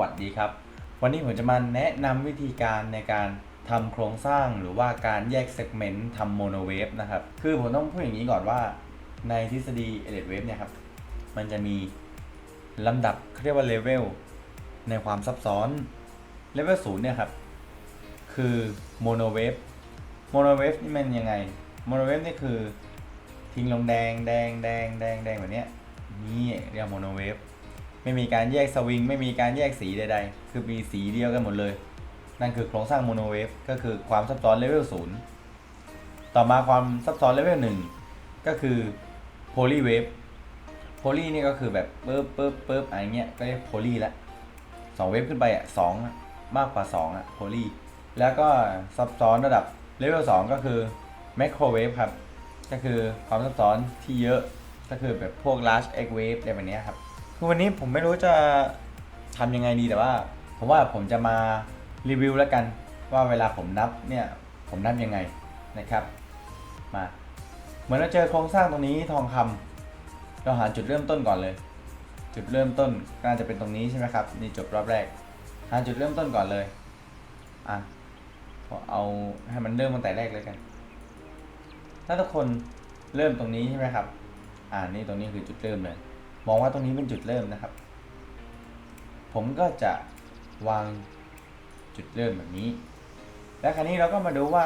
วัสดีครับ วันนี้ผมจะมาแนะนำวิธีการในการทำโครงสร้างหรือว่าการแยกเซกเมนต์ทำโมโนเวฟนะครับ คือผมต้องพูดอย่างนี้ก่อนว่าในทฤษฎีเอเลดเวฟเนี่ยครับ มันจะมีลำดับเขาเรียกว่าเลเวลในความซับซ้อน เลเวลศูนย์เนี่ยครับ คือโมโนเวฟโมโนเวฟนี่มันยังไง โมโนเวฟนี่คือทิ้งลงแดงแดงแดงแดงแดงแบบเนี้ยนี่เรียกโมโนเวฟ ไม่มีการแยกสวิง ไม่มีการแยกสีใดๆ คือมีสีเดียวกันหมดเลย นั่นคือโครงสร้างโมโนเวฟก็คือความซับซ้อนเลเวลศูนย์ต่อมาความซับซ้อนเลเวลหนึ่งก็คือโพลีเวฟโพลีนี่ก็คือแบบปึ๊บปึ๊บปึ๊บอะไรเงี้ยก็เรียกโพลีละสองเวฟขึ้นไปอะสองมากกว่าสองอะโพลีแล้วก็ซับซ้อนระดับเลเวลสองก็คือแมคโครเวฟครับ ก็คือความซับซ้อนที่เยอะก็คือแบบพวก large X wave อะไรแบบเนี้ยครับ คือวันนี้ผมไม่รู้จะทำยังไงดีแต่ว่า ผมว่าผมจะมารีวิวแล้วกันว่าเวลาผมนับเนี่ยผมนับยังไงนะครับมาเหมือนเราเจอโครงสร้างตรงนี้ทองคำเราหาจุดเริ่มต้นก่อนเลย จุดเริ่มต้นน่าจะเป็นตรงนี้ใช่ไหมครับนี่จบรอบแรก หาจุดเริ่มต้นก่อนเลยอะเอาให้มันเริ่มตั้งแต่แรกเลยกัน ถ้าทุกคนเริ่มตรงนี้ใช่ไหมครับ อ่านี่ตรงนี้คือจุดเริ่มเลย มองว่าตรงนี้เป็นจุดเริ่มนะครับ ผมก็จะวางจุดเริ่มแบบนี้ แล้วคราวนี้เราก็มาดูว่า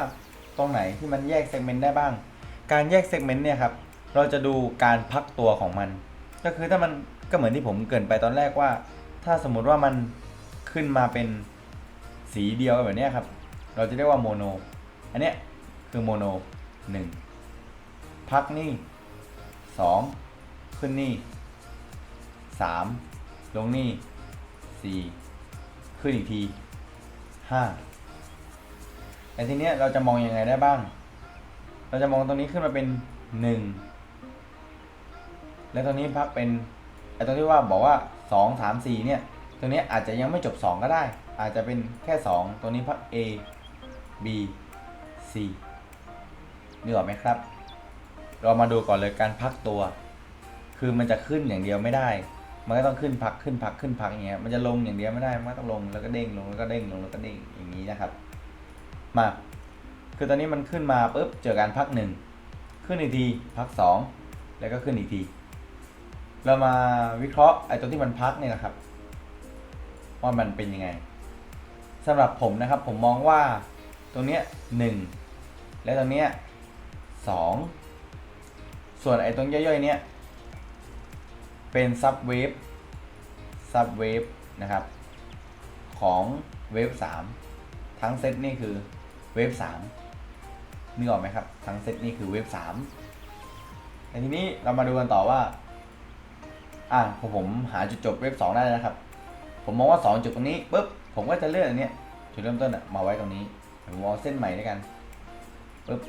ตรงไหนที่มันแยกเซกเมนต์ได้บ้าง การแยกเซกเมนต์เนี่ยครับ เราจะดูการพักตัวของมัน ก็คือถ้ามันก็เหมือนที่ผมเกินไปตอนแรกว่า ถ้าสมมุติว่ามันขึ้นมาเป็นสีเดียวแบบนี้ครับ เราจะเรียกว่าโมโน อันเนี้ยคือโมโนหนึ่งพักนี่สองขึ้นนี่ สามลงนี่สี่ขึ้นอีกทีห้าแต่ทีเนี้ยเราจะมองยังไงได้บ้าง เราจะมองตรงนี้ขึ้นมาเป็นหนึ่งแล้วตรงนี้พักเป็นไอ้ตรงที่ว่าบอกว่าสองสามสี่เนี่ยตรงเนี้ยอาจจะยังไม่จบสองก็ได้ อาจจะเป็นแค่สองตรงนี้พัก A B C นึกออกไหมครับ เรามาดูก่อนเลยการพักตัว คือมันจะขึ้นอย่างเดียวไม่ได้ มันก็ต้องขึ้นพักขึ้นพักขึ้นพักอย่างเงี้ยมันจะลงอย่างเดียวไม่ได้มันก็ต้องลงแล้วก็เด้งลงแล้วก็เด้งลงแล้วก็เด้งอย่างนี้นะครับ มา คือตอนนี้มันขึ้นมาปุ๊บเจอการพักหนึ่งขึ้นอีกทีพักสองแล้วก็ขึ้นอีกที เรามาวิเคราะห์ไอ้ตรงที่มันพักเนี่ยนะครับว่ามันเป็นยังไงสำหรับผมนะครับผมมองว่าตรงเนี้ยหนึ่งและตรงเนี้ยสองส่วนไอ้ตรงย่อยๆเนี้ย เป็นซับเวฟซับเวฟนะครับ ของเวฟสามทั้งเซตนี่คือเวฟสามนึกออกไหมครับ ทั้งเซตนี่คือเวฟสามแต่ทีนี้เรามาดูกันต่อว่า อะพอผมหาจุดจบเวฟสองได้แล้วนะครับ ผมมองว่าสองจุดตรงนี้ปุ๊บผมก็จะเลื่อนอันเนี้ยจุดเริ่มต้นอะมาไว้ตรงนี้ผมเอาเส้นใหม่ด้วยกันปุ๊บ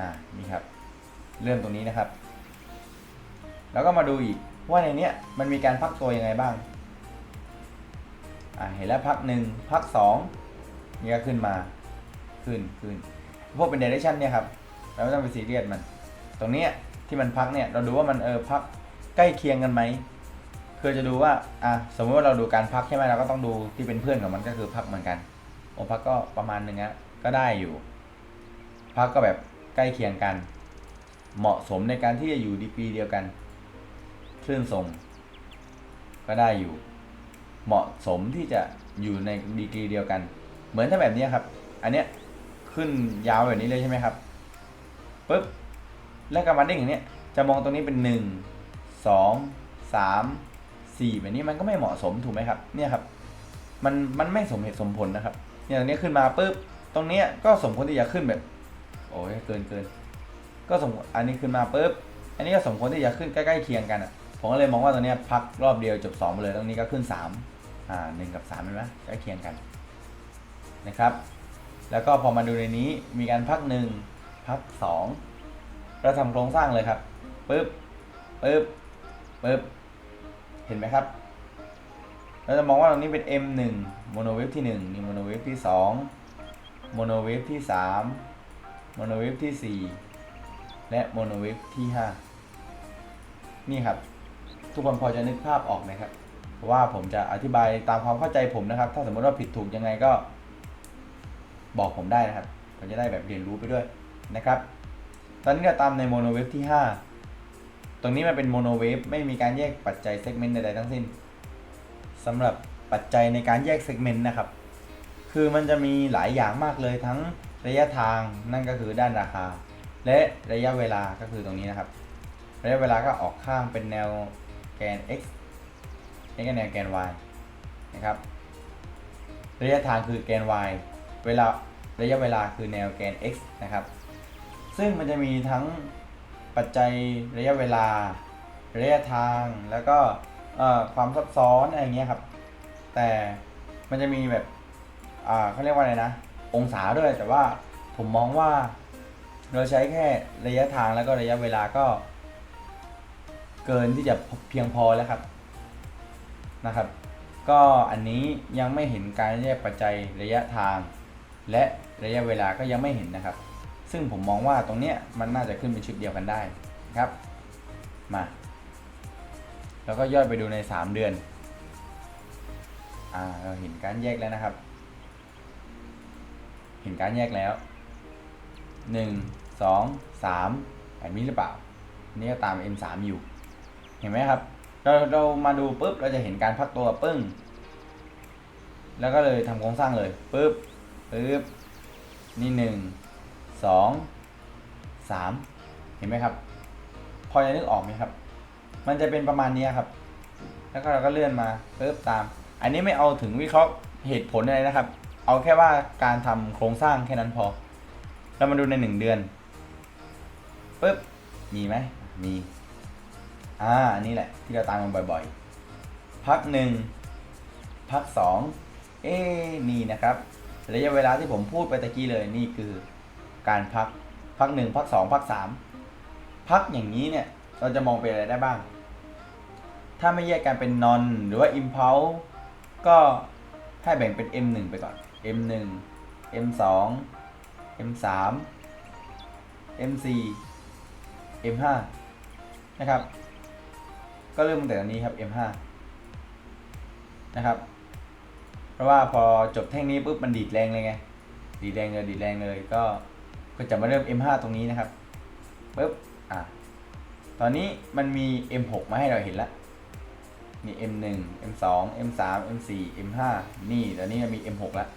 อ่านี่ครับ เริ่มตรงนี้นะครับ แล้วก็มาดูอีกว่าในเนี้ยมันมีการพักตัวยังไงบ้างอ่าเห็นแล้วพักหนึ่งพักสองนี่ก็ขึ้นมาขึ้นขึ้นพวกเป็นเดเรชันเนี่ยครับเราไม่ต้องไปซีเรียสมัน ตรงเนี้ยที่มันพักเนี่ยเราดูว่ามันเออพักใกล้เคียงกันไหมคือจะดูว่าอะสมมติว่าเราดูการพักใช่ไหมเราก็ต้องดูที่เป็นเพื่อนกับมันก็คือพักเหมือนกันโอพักก็ประมาณหนึ่งอะก็ได้อยู่ พักก็แบบใกล้เคียงกัน เหมาะสมในการที่จะอยู่ดีกรีเดียวกัน ลื่นทรง ก็ได้อยู่ เหมาะสมที่จะอยู่ในดีกรีเดียวกัน เหมือนถ้าแบบนี้ครับ อันเนี้ยขึ้นยาวแบบนี้เลยใช่ไหมครับปุ๊บแล้วก็มาเด้งอย่างเนี้ยจะมองตรงนี้เป็นหนึ่งสองสามสี่แบบนี้มันก็ไม่เหมาะสมถูกไหมครับ เนี่ยครับ มันมันไม่สมเหตุสมผลนะครับอย่างนี้ขึ้นมาปุ๊บตรงเนี้ยก็สมควรที่จะขึ้นแบบ โอ้ยเกินเกินก็สมอันนี้ขึ้นมาปุ๊บอันนี้ก็สมควรที่จะขึ้นใกล้ๆเคียงกันอะ ผมก็เลยมองว่าตรงเนี้พักรอบเดียวจบสองไปเลยตรงนี้ก็ขึ้นสามอ่าหนึ่งกับสามเห็นไหมใกล้เคียงกันนะครับ แล้วก็พอมาดูในนี้มีการพักหนึ่งพักสองเราทำโครงสร้างเลยครับปุ๊บปุ๊บปุ๊บเห็นไหมครับ เราจะมองว่าตรงนี้เป็น M1 โมโนเวฟที่1นี่โมโนเวฟที่ 2 โมโนเวฟที่ 3 โมโนเวฟที่ 4 และโมโนเวฟที่ 5 นี่ครับ ทุกคนพอจะนึกภาพออกไหมครับเพราะว่าผมจะอธิบายตามความเข้าใจผมนะครับ ถ้าสมมติว่าผิดถูกยังไงก็บอกผมได้นะครับผมจะได้แบบเรียนรู้ไปด้วยนะครับ ตอนนี้เราตามในโมโนเวฟที่ 5 ตรงนี้มันเป็นโมโนเวฟไม่มีการแยกปัจจัยเซกเมนต์ใดๆทั้งสิ้นสำหรับปัจจัยในการแยกเซกเมนต์นะครับ คือมันจะมีหลายอย่างมากเลยทั้งระยะทางนั่นก็คือด้านราคา และระยะเวลาก็คือตรงนี้นะครับ ระยะเวลาก็ออกข้างเป็นแนว แกน x นี่ก็แนวแกน y นะครับ ระยะทางคือแกน y เวลาระยะเวลาคือแนวแกน x นะครับ ซึ่งมันจะมีทั้งปัจจัยระยะเวลา ระยะทางแล้วก็ความซับซ้อนอะไรเงี้ยครับ แต่มันจะมีแบบเขาเรียกว่าอะไรนะ องศาด้วยแต่ว่าผมมองว่าเราใช้แค่ระยะทางแล้วก็ระยะเวลาก็ เกินที่จะเพียงพอแล้วครับนะครับ ก็อันนี้ยังไม่เห็นการแยกปัจจัยระยะทาง และระยะเวลาก็ยังไม่เห็นนะครับ ซึ่งผมมองว่าตรงเนี้ยมันน่าจะขึ้นเป็นชุดเดียวกันได้ครับมาแล้วก็ย่อยไปดูใน 3 เดือนอ่าเราเห็นการแยกแล้วนะครับ เห็นการแยกแล้ว 1 2 3แบบนี้หรือเปล่านนี้ก็ตาม M3 อยู่ เห็นไหมครับ เราเรามาดูปุ๊บเราจะเห็นการพักตัวปึ้ง แล้วก็เลยทำโครงสร้างเลยปุ๊บปุ๊บนี่หนึ่งสองสามเห็นไหมครับ พอจะนึกออกไหมครับ มันจะเป็นประมาณนี้ครับ แล้วก็เราก็เลื่อนมาปุ๊บตาม อันนี้ไม่เอาถึงวิเคราะห์เหตุผลอะไรนะครับ เอาแค่ว่าการทำโครงสร้างแค่นั้นพอ เรามาดูในหนึ่งเดือนปุ๊บมีไหมมี อ่าอันนี้แหละ ที่เราตามกันบ่อยๆ พักหนึ่งพักสองเอ๊นี่นะครับระยะเวลาที่ผมพูดไปตะกี้เลยนี่คือการพักพักหนึ่งพักสองพักสามพักอย่างนี้เนี่ยเราจะมองเป็นอะไรได้บ้าง ถ้าไม่แยกกันเป็นนอนหรือว่า impulse ก็ให้แบ่งเป็น M1 ไปก่อน M1 M2 M3 M4 M5 นะครับ ก็เริ่มตั้งแต่อันนี้ครับ M5 นะครับ เพราะว่าพอจบแท่งนี้ปุ๊บมันดีดแรงเลยไง ดีดแรงเลยดีดแรงเลย ก็ก็จะมาเริ่ม M5 ตรงนี้นะครับปุ๊บอะตอนนี้มันมี M6 มาให้เราเห็นแล้วนี่ M1 M2 M3 M4 M5 นี่ตอนนี้มันมี M6 ล้ว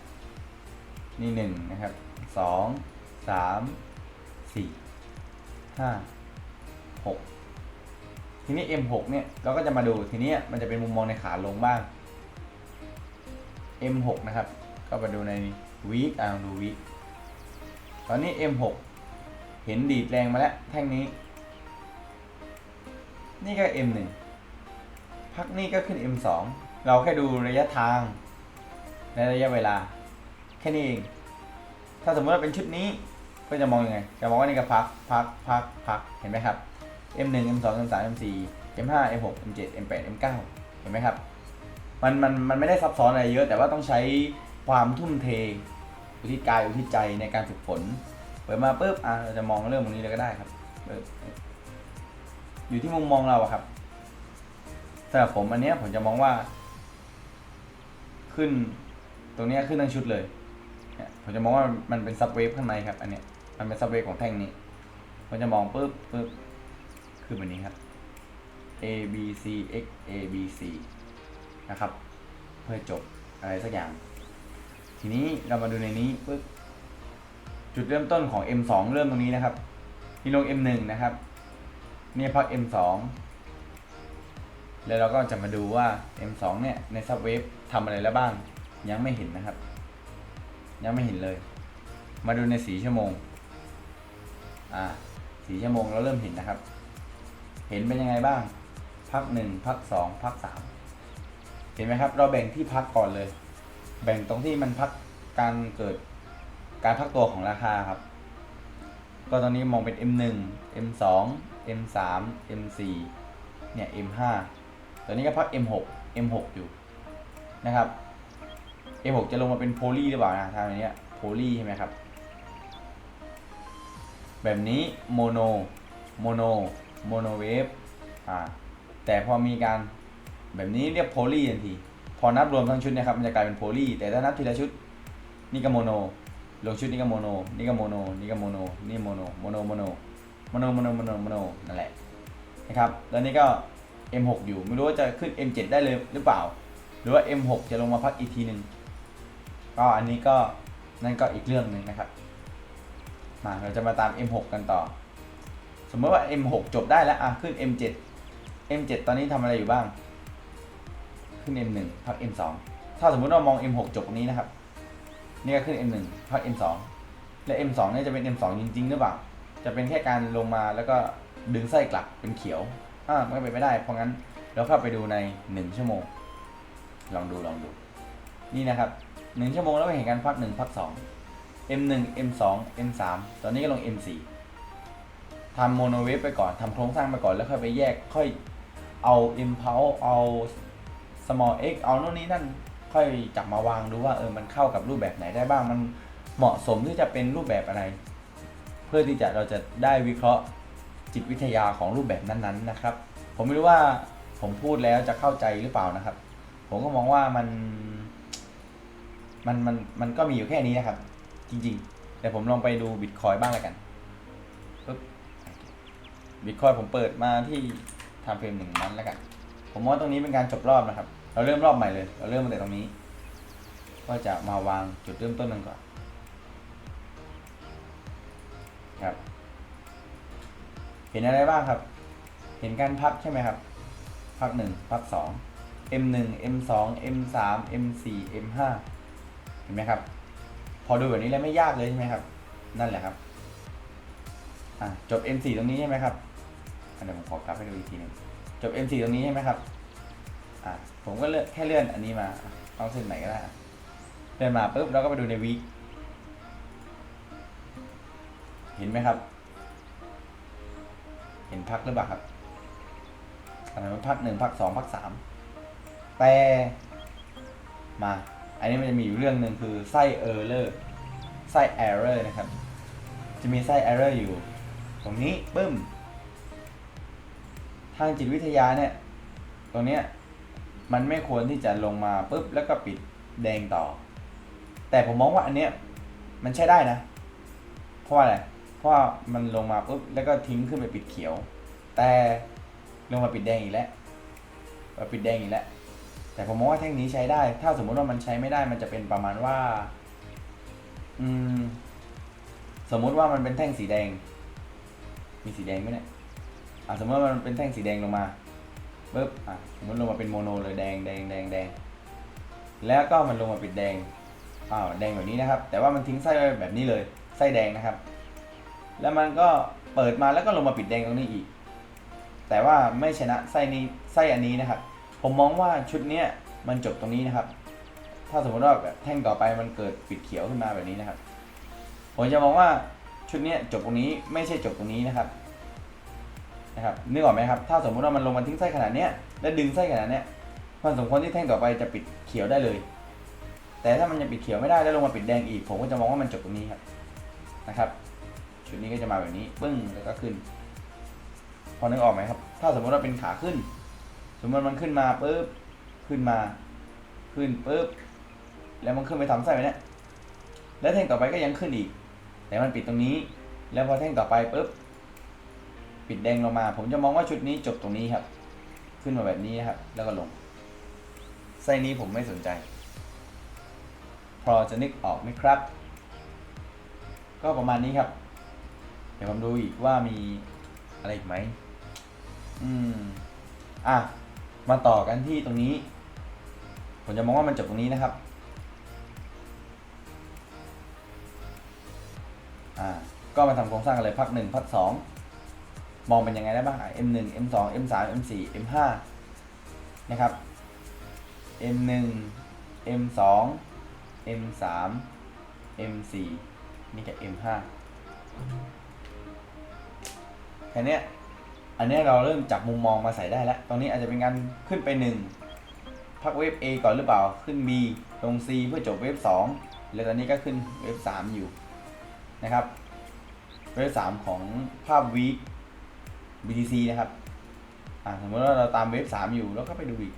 นี่ 1 นะครับ 2 3 4 5 6 ทีนี้ M6 เนี่ยเราก็จะมาดูทีนี้มันจะเป็นมุมมองในขาลงบ้าง M6 นะครับ ก็มาดูใน week อ่าดู week ตอนนี้ M6 เห็นดีดแรงมาแล้วแท่งนี้ นี่ก็ M1 พักนี่ก็ขึ้น M2 เราแค่ดูระยะทางและระยะเวลา แค่นี้เอง ถ้าสมมติว่าเป็นชุดนี้ก็จะมองยังไง จะมองว่านี่ก็พักพักพักพักเห็นไหมครับ M1 M2 M3 M4 M5 M6 M7 M8 M9 เห็นไหมครับ มันมันมันไม่ได้ซับซ้อนอะไรเยอะ แต่ว่าต้องใช้ความทุ่มเทอุทิศกายอุทิศใจในการฝึกฝน เปิดมาปุ๊บอะเราจะมองเรื่องตรงนี้เลยก็ได้ครับ อยู่ที่มุมมองเราครับสำหรับผมอันเนี้ยผมจะมองว่า ขึ้นตรงเนี้ยขึ้นทั้งชุดเลยเนี่ยผมจะมองว่ามันเป็นซับเวฟข้างในครับ อันเนี้ยมันเป็นซับเวฟของแท่งนี้ผมจะมองปุ๊บปุ๊บ คือแบบนี้ครับ A B C X A B C นะครับ เพื่อจบอะไรสักอย่าง ทีนี้เรามาดูในนี้ปึ๊บจุดเริ่มต้นของ M2 เริ่มตรงนี้นะครับมีลง M1 นะครับเนี่ยพัก M2 แล้วเราก็จะมาดูว่า M2 เนี่ยในซับเวฟทำอะไรแล้วบ้าง ยังไม่เห็นนะครับ ยังไม่เห็นเลย มาดูในสีชั่วโมง อ่าสีชั่วโมงเราเริ่มเห็นนะครับ เห็นเป็นยังไงบ้าง พักหนึ่งพักสองพักสามเห็นไหมครับ เราแบ่งที่พักก่อนเลย แบ่งตรงที่มันพักการเกิดการพักตัวของราคาครับ ก็ตอนนี้มองเป็น M1 M2 M3 M4 เนี่ย M5 ตอนนี้ก็พัก M6 M6 อยู่นะครับ M6 จะลงมาเป็นโพลีหรือเปล่านะทางนี้โพลีใช่ไหมครับ แบบนี้โมโนโมโน โมโนเวฟอ่าแต่พอมีการแบบนี้เรียกโพลีทันที พอนับรวมทั้งชุดนะครับมันจะกลายเป็นโพลีแต่ถ้านับทีละชุดนี่ก็โมโนลงชุดนี่ก็โมโนนี่ก็โมโนนี่ก็โมโนนี่โมโนโมโนโมโนโมโนโมโนโมโนโมโนนั่นแหละนะครับแล้วนี่ก็ M6 อยู่ไม่รู้ว่าจะขึ้น M7 ได้เลยหรือเปล่า หรือว่า M6 จะลงมาพักอีกทีหนึ่งก็อันนี้ก็นั่นก็อีกเรื่องหนึ่งนะครับมาเราจะมาตาม M6 กันต่อ สมมติว่า M6 จบได้แล้วอะขึ้น M7 M7 ตอนนี้ทำอะไรอยู่บ้าง ขึ้น M1 พัก M2 ถ้าสมมติเรามอง M6 จบตรงนี้นะครับ นี่ก็ขึ้น M1 พัก M2 และ M2 เนี่ยจะเป็น M2 จริงๆหรือเปล่า จะเป็นแค่การลงมาแล้วก็ดึงไส้กลับเป็นเขียว อ่ามันก็เป็นไม่ได้ เพราะงั้นเราเข้าไปดูใน 1 ชั่วโมง ลองดูลองดู นี่นะครับ 1 ชั่วโมงแล้วก็เห็นการพัก 1 พัก 2 M1 M2 M3 ตอนนี้ก็ลง M4 ทำโมโนเวฟไปก่อนทำโครงสร้างไปก่อนแล้วค่อยไปแยกค่อยเอา impulse เอา small x เอาโน่นนี้นั่นค่อยจับมาวางดูว่าเออมันเข้ากับรูปแบบไหนได้บ้างมันเหมาะสมที่จะเป็นรูปแบบอะไร เพื่อที่จะเราจะได้วิเคราะห์จิตวิทยาของรูปแบบนั้นๆนะครับ ผมไม่รู้ว่าผมพูดแล้วจะเข้าใจหรือเปล่านะครับ ผมก็มองว่ามันมันมันมันก็มีอยู่แค่นี้นะครับ จริงๆแต่ผมลองไปดูบิตคอยบ้างแล้วกัน บิตคอยผมเปิดมาที่ทำเฟรมหนึ่งนั้นแล้วกัน ผมว่าตรงนี้เป็นการจบรอบนะครับ เราเริ่มรอบใหม่เลย เราเริ่มตั้งแต่ตรงนี้ ก็จะมาวางจุดเริ่มต้นกันก่อน ครับ เห็นอะไรบ้างครับ เห็นการพักใช่ไหมครับ พักหนึ่งพักสอง M1 M2 M3 M4 M5 เห็นไหมครับ พอดูแบบนี้แล้วไม่ยากเลยใช่ไหมครับ นั่นแหละครับ อะจบ M4 ตรงนี้ใช่ไหมครับ เดี๋ยวผมขอกลับให้ดูอีกทีหนึงจบ M4 ตรงนี้ใช่ไหมครับอะผมก็เลื่อนแค่เลื่อนอันนี้มาเอาเส้นไหนก็ได้เลื่อนมาปุ๊บแล้วก็ไปดูในวีเห็นไหมครับ เห็นพักหรือเปล่าครับอันนั้นพักหนึ่งพักสองพักสามแต่มาอันนี้มันจะมีอยู่เรื่องหนึ่งคือไส้เออร์เลอร์ไส้เอเรอร์นะครับ จะมีไส้เอเรอร์อยู่ ตรงนี้ปึ้มางจิตวิทยาเนี่ยตรงเนี้ยมันไม่ควรที่จะลงมาปุ๊บแล้วก็ปิดแดงต่อ แต่ผมมองว่าอันเนี้ยมันใช้ได้นะ เพราะว่าอะไร เพราะว่ามันลงมาปุ๊บแล้วก็ทิ้งขึ้นไปปิดเขียว แต่ลงมาปิดแดงอีกแล้วมาปิดแดงอีกแล้ว แต่ผมมองว่าแท่งนี้ใช้ได้ ถ้าสมมติว่ามันใช้ไม่ได้มันจะเป็นประมาณว่า อืม สมมุติว่ามันเป็นแท่งสีแดง มีสีแดงไหมเนี่ย อะสมมติว่ามันเป็นแท่งสีแดงลงมาปึ๊บอะสมมติลงมาเป็นโมโนเลยแดงแดงแดงแดงแล้วก็มันลงมาปิดแดงอ้าวแดงแบบนี้นะครับ แต่ว่ามันทิ้งไส้ไว้แบบนี้เลยไส้แดงนะครับ แล้วมันก็เปิดมาแล้วก็ลงมาปิดแดงตรงนี้อีก แต่ว่าไม่ชนะไส้นี้ไส้อันนี้นะครับ ผมมองว่าชุดเนี้ยมันจบตรงนี้นะครับ ถ้าสมมติว่าแบบแท่งต่อไปมันเกิดปิดเขียวขึ้นมาแบบนี้นะครับ ผมจะมองว่าชุดเนี้ยจบตรงนี้ไม่ใช่จบตรงนี้นะครับ นะครับนึกออกไหมครับ ถ้าสมมติว่ามันลงมาทิ้งไส้ขนาดเนี้ยแล้วดึงไส้ขนาดเนี้ยมันสมควรที่แท่งต่อไปจะปิดเขียวได้เลย แต่ถ้ามันยังปิดเขียวไม่ได้แล้วลงมาปิดแดงอีก ผมก็จะมองว่ามันจบตรงนี้ครับนะครับชุดนี้ก็จะมาแบบนี้ปึ้งแล้วก็ขึ้น พอนึกออกไหมครับ ถ้าสมมติว่าเป็นขาขึ้น สมมติมันขึ้นมาปุ๊บขึ้นมาขึ้นปุ๊บแล้วมันขึ้นไปทำไส้ไปเนี้ยแล้วแท่งต่อไปก็ยังขึ้นอีก แต่มันปิดตรงนี้ แล้วพอแท่งต่อไปปุ๊บ ปิดแดงลงมา ผมจะมองว่าชุดนี้จบตรงนี้ครับ ขึ้นมาแบบนี้ครับ แล้วก็ลง ไส้นี้ผมไม่สนใจ พอจะนึกออกไหมครับ ก็ประมาณนี้ครับ เดี๋ยวผมดูอีกว่ามีอะไรอีกไหม อืม อะ มาต่อกันที่ตรงนี้ ผมจะมองว่ามันจบตรงนี้นะครับ อ่า ก็มาทำโครงสร้างกันเลยพักหนึ่งพักสอง มองเป็นยังไงได้บ้าง M1 M2 M3 M4 M5 นะครับ M1 M2 M3 M4 นี่ก็ M5 แค่เนี้ยอันเนี้ยเราเริ่มจับมุมมองมาใส่ได้แล้วตรงนี้อาจจะเป็นการขึ้นไป 1 พักเวฟ A ก่อนหรือเปล่า ขึ้น B ลง C เพื่อจบเวฟ 2 แล้วตอนนี้ก็ขึ้นเวฟ 3 อยู่นะครับ เวฟ 3 ของภาพวีค BTC นะครับ อ่าสมมติว่าเราตามเวฟ3อยู่แล้วก็ไปดูอีก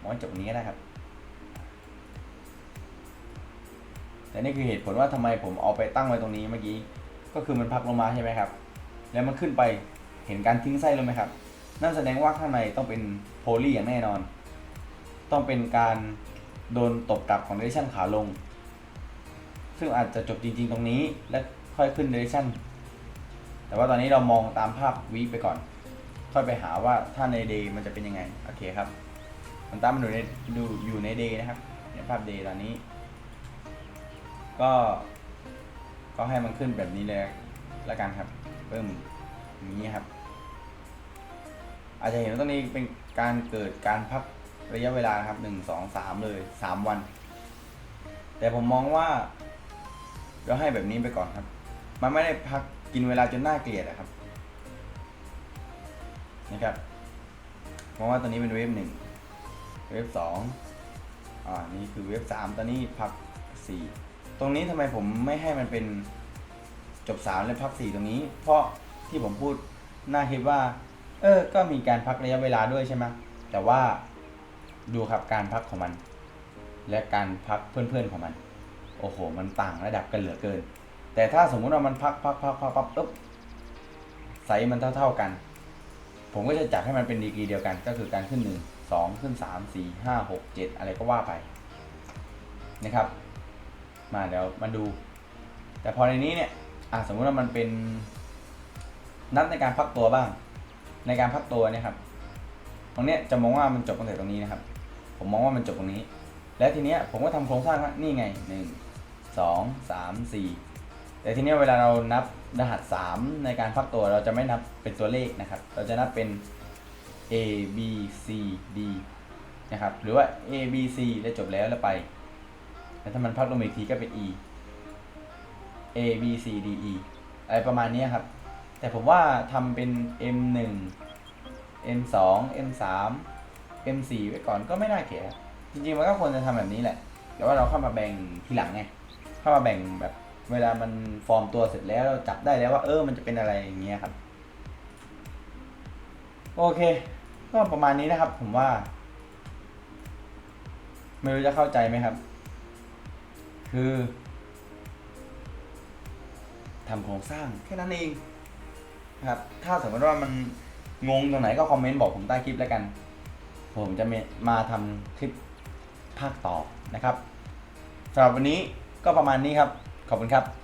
มว่าจบนี้ก็ได้ครับ แต่นี่คือเหตุผลว่าทำไมผมเอาไปตั้งไว้ตรงนี้เมื่อกี้ ก็คือมันพักลงมาใช่ไหมครับ แล้วมันขึ้นไปเห็นการทิ้งไส้เลยไหมครับ นั่นแสดงว่าข้างในต้องเป็นโพลีอย่างแน่นอน ต้องเป็นการโดนตบกลับของเดเรชั่นขาลง ซึ่งอาจจะจบจริง ๆ ตรงนี้ และค่อยขึ้นเดเรชั่น แต่ว่าตอนนี้เรามองตามภาพวีคไปก่อน ค่อยไปหาว่าถ้าในเดย์มันจะเป็นยังไง โอเคครับ มันตามมันอยู่ในดูอยู่ในเดย์นะครับเนี่ยภาพเดย์ตอนนี้ ก็ ก็ให้มันขึ้นแบบนี้เลยละกันครับเพิ่มอย่างนี้ครับ อาจจะเห็นว่าตรงนี้เป็นการเกิดการพักระยะเวลาครับหนึ่งสองสามเลยสามวัน แต่ผมมองว่าเราให้แบบนี้ไปก่อนครับ มันไม่ได้พัก กินเวลาจนน่าเกลียดอะครับนะครับมองว่าตัวนี้เป็นเวฟหนึ่งเวฟสองอ่านี่คือเวฟสามตอนนี้พักสี่ตรงนี้ทำไมผมไม่ให้มันเป็นจบสามและพักสี่ตรงนี้ เพราะที่ผมพูดน่าคิดว่า เออ ก็มีการพักระยะเวลาด้วยใช่ไหมแต่ว่าดูครับการพักของมัน และการพักเพื่อนๆของมัน โอ้โห มันต่างระดับกันเหลือเกิน แต่ถ้าสมมุติว่ามันพักพักพักพักพักปุ๊บไซส์มันเท่าๆกัน ผมก็จะจัดให้มันเป็นดีกรีเดียวกัน ก็คือการขึ้นหนึ่งสองขึ้นสามสี่ห้าหกเจ็ดอะไรก็ว่าไปนะครับ มาเดี๋ยวมาดู แต่พอในนี้เนี่ยอะสมมุติว่ามันเป็นนัดในการพักตัวบ้าง ในการพักตัวเนี่ยครับ ตรงเนี้ยจะมองว่ามันจบตั้งแต่ตรงนี้นะครับ ผมมองว่ามันจบตรงนี้ และทีเนี้ยผมก็ทำโครงสร้างนี่ไงหนึ่งสองสามสี่ แต่ทีเนี้ยเวลาเรานับรหัสสามในการพักตัวเราจะไม่นับเป็นตัวเลขนะครับ เราจะนับเป็น A B C D นะครับ หรือว่า A B C แล้วจบแล้วแล้วไป แล้วถ้ามันพักลงมอีกทีก็เป็น E A B C D E อะไรประมาณนี้ครับ แต่ผมว่าทำเป็น M 1 M 2 M 3 M 4ไว้ก่อนก็ไม่น่าเกลียดครับจริงๆมันก็ควรจะทำแบบนี้แหละ แต่ว่าเราเข้ามาแบ่งทีหลังไง เข้ามาแบ่งแบบ เวลามันฟอร์มตัวเสร็จแล้วเราจับได้แล้วว่าเออมันจะเป็นอะไรอย่างเงี้ยครับ โอเค ก็ประมาณนี้นะครับ ผมว่า ไม่รู้จะเข้าใจไหมครับ คือทำโครงสร้างแค่นั้นเองนะครับ ถ้าสมมติว่ามันงงตรงไหนก็คอมเมนต์บอกผมใต้คลิปแล้วกัน ผมจะมาทำคลิปภาคต่อนะครับสำหรับวันนี้ก็ประมาณนี้ครับ ขอบคุณครับ